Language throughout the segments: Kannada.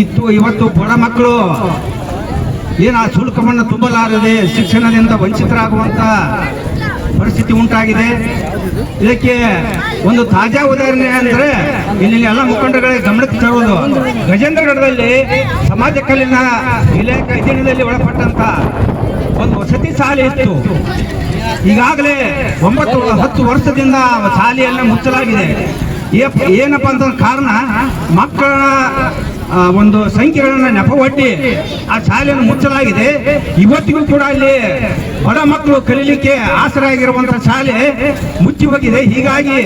ಇತ್ತು ಇವತ್ತು ಬಡ ಮಕ್ಕಳು ಏನು ಆ ಶುಲ್ಕವನ್ನು ತುಂಬಲಾರದೆ ಶಿಕ್ಷಣದಿಂದ ವಂಚಿತರಾಗುವಂತ ಪರಿಸ್ಥಿತಿ ಉಂಟಾಗಿದೆ. ಇದಕ್ಕೆ ಒಂದು ತಾಜಾ ಉದಾಹರಣೆ ಅಂದ್ರೆ ಇಲ್ಲಿ ಎಲ್ಲ ಮುಖಂಡಗಳಿಗೆ ಗಮನಕ್ಕೆ ತರುವುದು ಗಜೇಂದ್ರಗಢದಲ್ಲಿ ಸಮಾಜ ಕಲ್ಲಿನ ಇಲಾಖೆ ಅಧೀನದಲ್ಲಿ ಒಳಪಟ್ಟಂತ ಒಂದು ವಸತಿ ಶಾಲೆ ಇತ್ತು. ಈಗಾಗಲೇ ಒಂಬತ್ತು, ಹತ್ತು ವರ್ಷದಿಂದ ಶಾಲೆಯನ್ನು ಮುಚ್ಚಲಾಗಿದೆ. ಏನಪ್ಪಾ ಅಂತ ಕಾರಣ, ಮಕ್ಕಳ ಒಂದು ಸಂಖ್ಯೆಗಳನ್ನ ನೆಪವಟ್ಟಿ ಆ ಶಾಲೆಯನ್ನು ಮುಚ್ಚಲಾಗಿದೆ. ಇವತ್ತಿಗೂ ಕೂಡ ಅಲ್ಲಿ ಬಡ ಮಕ್ಕಳು ಕಲೀಲಿಕ್ಕೆ ಆಸರೆ ಆಗಿರುವಂತಹ ಶಾಲೆ ಮುಚ್ಚಿ ಹೋಗಿದೆ. ಹೀಗಾಗಿ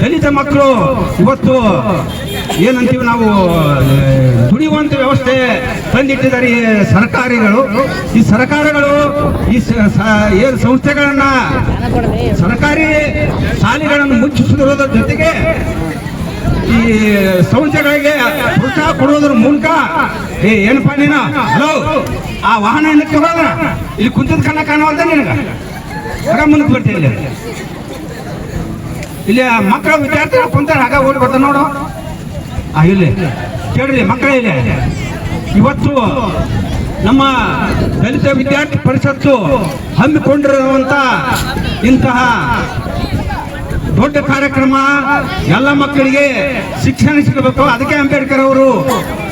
ದಲಿತ ಮಕ್ಕಳು ಇವತ್ತು ಏನಂತೀವಿ ನಾವು, ದುಡಿಯುವಂತ ವ್ಯವಸ್ಥೆ ತಂದಿಟ್ಟಿದ್ದಾರೆ ಈ ಸರ್ಕಾರಿಗಳು. ಈ ಸರ್ಕಾರಗಳು ಈ ಏನು ಸಂಸ್ಥೆಗಳನ್ನ ಸರ್ಕಾರಿ ಶಾಲೆಗಳನ್ನು ಮುಚ್ಚಿಸಿರೋದ್ರ ಜೊತೆಗೆ ಈ ಸಂಸ್ಥೆಗಳಿಗೆ ಪ್ರೋತ್ಸಾಹ ಕೊಡೋದ್ರ ಮೂಲಕ, ಏ, ಏನಪ್ಪ ನೀನ? ಹಲೋ, ಆ ವಾಹನ ಹೋದ ಇಲ್ಲಿ ಕುಂತದ ಕಣ್ಣ ಕಾಣವಲ್ದ ನಿನಗ? ಹೊರ ಮುಂದಕ್ಕೆ ಬರ್ತೀನಿ ಇಲ್ಲಿ. ಇಲ್ಲಿ ಮಕ್ಕಳ ವಿದ್ಯಾರ್ಥಿಗಳು ಕುಂತಾರೆ ಹಾಗ ಓಡಿ ಬರ್ತಾರೆ ನೋಡು. ಆ, ಇಲ್ಲಿ. ಕೇಳ್ರಿ, ಮಕ್ಕಳ ಇಲ್ಲಿ. ಇವತ್ತು ನಮ್ಮ ದಲಿತ ವಿದ್ಯಾರ್ಥಿ ಪರಿಷತ್ತು ಹಮ್ಮಿಕೊಂಡಿರುವಂತ ಇಂತಹ ದೊಡ್ಡ ಕಾರ್ಯಕ್ರಮ. ಎಲ್ಲ ಮಕ್ಕಳಿಗೆ ಶಿಕ್ಷಣ ಸಿಗಬೇಕು. ಅದಕ್ಕೆ ಅಂಬೇಡ್ಕರ್ ಅವರು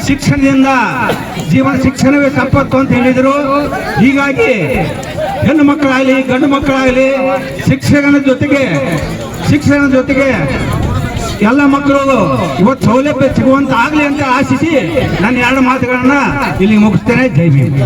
ಶಿಕ್ಷಣದಿಂದ ಜೀವನ ಶಿಕ್ಷಣವೇ ಸಂಪತ್ತು ಅಂತ ಹೇಳಿದರು. ಹೀಗಾಗಿ ಹೆಣ್ಣು ಮಕ್ಕಳಾಗಲಿ, ಗಂಡು ಮಕ್ಕಳಾಗಲಿ ಶಿಕ್ಷಣದ ಜೊತೆಗೆ ಶಿಕ್ಷಣದ ಜೊತೆಗೆ ಎಲ್ಲ ಮಕ್ಕಳು ಇವತ್ತು ಸೌಲಭ್ಯ ಸಿಗುವಂತ ಆಗಲಿ ಅಂತ ಆಶಿಸಿ ನನ್ನ ಎರಡು ಮಾತುಗಳನ್ನ ಇಲ್ಲಿ ಮುಗಿಸ್ತೇನೆ. ಜೈ ಭೀಮ್.